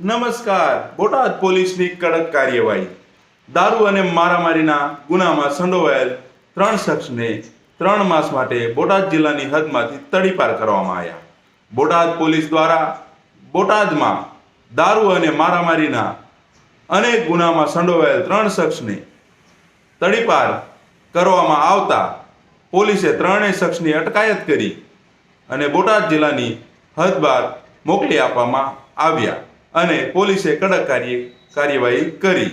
નમસ્કાર. બોટાદ પોલીસની કડક કાર્યવાહી. દારૂ અને મારામારીના ગુનામાં સંડોવાયેલ ત્રણ શખ્સને ત્રણ માસ માટે બોટાદ જિલ્લાની હદમાંથી તડીપાર કરવામાં આવ્યા. બોટાદ પોલીસ દ્વારા બોટાદમાં દારૂ અને મારામારીના અનેક ગુનામાં સંડોવાયેલ ત્રણ શખ્સને તડીપાર કરવામાં આવતા પોલીસે ત્રણેય શખ્સની અટકાયત કરી અને બોટાદ જિલ્લાની હદ બહાર મોકલી આપવામાં આવ્યા. અને પોલીસે કડક કાર્ય કાર્યવાહી કરી.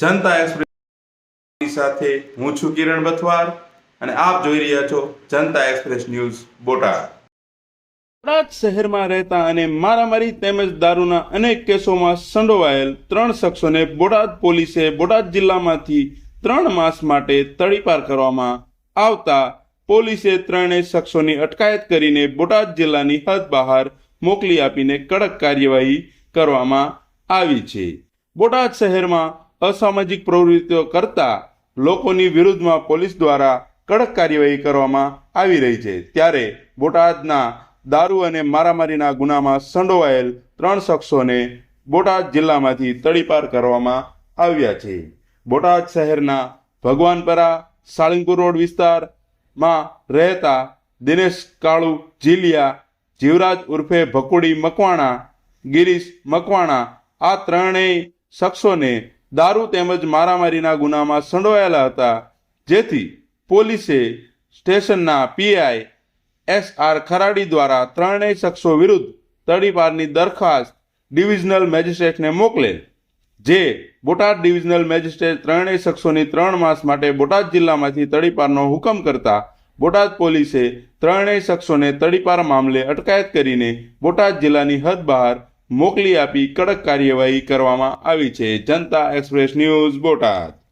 જનતા એક્સપ્રેસ સાથે હું છું કિરણ બથવાર અને આપ જોઈ રહ્યા છો જનતા એક્સપ્રેસ ન્યૂઝ બોટાદ. બોટાદ શહેરમાં રહેતા અને મારામારી તેમજ દારૂના અનેક કેસોમાં સંડોવાયેલ ત્રણ શખ્સોને બોટાદ પોલીસે બોટાદ જિલ્લામાંથી ત્રણ માસ માટે તડીપાર કરવામાં આવતા પોલીસે ત્રણેય શખ્સોની અટકાયત કરીને બોટાદ જિલ્લાની હદ બહાર મોકલી આપીને કડક કાર્યવાહી કરવામાં આવી છે. બોટાદ શહેરમાં અસામાજિક પ્રવૃત્તિઓ કરતા લોકોની વિરુદ્ધમાં પોલીસ દ્વારા કડક કાર્યવાહી કરવામાં આવી રહી છે. ત્યારે બોટાદના દારૂ અને મારામારીના ગુનામાં સંડોવાયેલ ત્રણ શખ્સોને બોટાદ જિલ્લામાંથી તડીપાર કરવામાં આવ્યા છે. બોટાદ શહેરના ભગવાનપરા, સાળંગપુર રોડ વિસ્તારમાં રહેતા દિનેશ કાળુ જીલિયા, જીવરાજ ઉર્ફે ભકુડી મકવાણા ગિરીશ, મકવાણા, આ ત્રણેય શખ્સોને દારૂ તેમજ મારામારીના ગુનામાં સંડોવાયેલા હતા, જેથી પોલીસે સ્ટેશનના પીઆઈ એસ આર ખરાડી દ્વારા ત્રણેય શખ્સો વિરુદ્ધ તડીપારની દરખાસ્ત ડિવિઝનલ મેજિસ્ટ્રેટને મોકલે, જે બોટાદ ડિવિઝનલ મેજિસ્ટ્રેટ ત્રણેય શખ્સોની ત્રણ માસ માટે બોટાદ જિલ્લામાંથી તડીપારનો હુકમ કરતા બોટાદ પોલીસે ત્રણેય શખ્સોને તડીપાર મામલે અટકાયત કરીને બોટાદ જિલ્લાની હદ બહાર મોકલી આપી કડક કાર્યવાહી કરવામાં આવી છે. Janta express news Botad.